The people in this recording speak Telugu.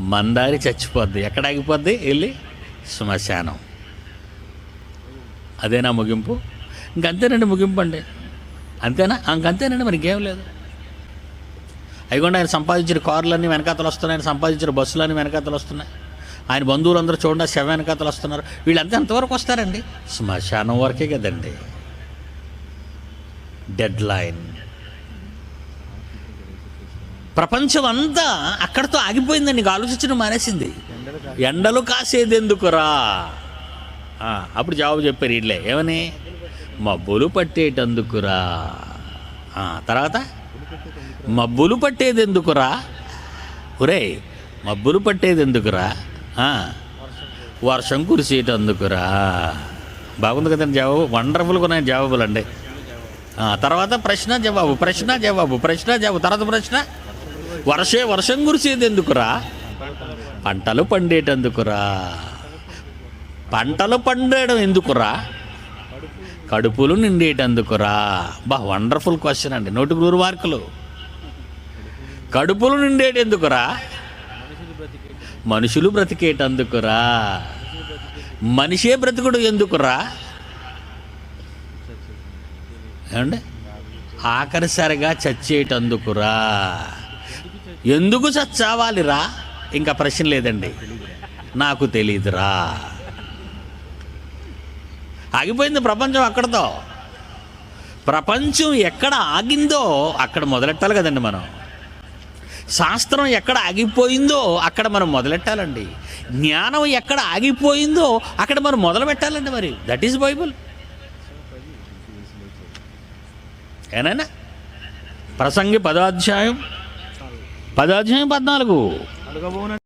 మందారి చచ్చిపోద్ది. ఎక్కడ ఆగిపోద్ది? వెళ్ళి శ్మశానం. అదేనా ముగింపు? ఇంకంతేనండి ముగింపు అండి. అంతేనా? ఇంకంతేనండి మరి ఇంకేం లేదు. అయిగోండి ఆయన సంపాదించిన కార్లన్నీ వెనకాతలు వస్తున్నాయి. ఆయన సంపాదించిన బస్సులన్నీ వెనకాతలు వస్తున్నాయి. ఆయన బంధువులందరూ చూడండి శవ వెనకాతలు వస్తున్నారు. వీళ్ళంతా ఎంతవరకు వస్తారండి? శ్మశానం వరకే కదండి. Deadline. ప్రపంచం అంతా అక్కడితో ఆగిపోయిందండి నీకు ఆలోచించడం మానేసింది. ఎండలు కాసేది ఎందుకురా అప్పుడు జవాబు చెప్పారు వీళ్ళే ఏమని? మబ్బులు పట్టేటందుకురా. తర్వాత? మబ్బులు పట్టేది ఎందుకురా ఒరే మబ్బులు పట్టేది ఎందుకురా వర్షం కురిసేటందుకురా. బాగుంది కదండి జవాబు వండర్ఫుల్గా ఉన్నాయి జవాబులు అండి తర్వాత ప్రశ్న జవాబు ప్రశ్న జవాబు ప్రశ్న జవాబు తర్వాత ప్రశ్న? వర్షే వర్షం కురిసేది ఎందుకురా పంటలు పండేటందుకురా. పంటలు పండేయడం ఎందుకురా? కడుపులు నిండేటందుకురా. బా వండర్ఫుల్ క్వశ్చన్ అండి నోటి నూరు వార్కులు కడుపులు నిండేటెందుకురా? మనుషులు బ్రతికేటందుకురా. మనిషే బ్రతుకుడు ఎందుకురా? ఏమండి? ఆఖరిసరిగా చచ్చేటందుకురా. ఎందుకు చచ్చావాలిరా? ఇంకా ప్రశ్న లేదండి. నాకు తెలీదురా. ఆగిపోయింది ప్రపంచం అక్కడతో. ప్రపంచం ఎక్కడ ఆగిందో అక్కడ మొదలెట్టాలి కదండి మనం. శాస్త్రం ఎక్కడ ఆగిపోయిందో అక్కడ మనం మొదలెట్టాలండి. జ్ఞానం ఎక్కడ ఆగిపోయిందో అక్కడ మనం మొదలు పెట్టాలండి మరి. దట్ ఈస్ బైబుల్ ఏనైనా? ప్రసంగి పదాధ్యాయం పదాధ్యాయం పద్నాలుగు. అడగబోన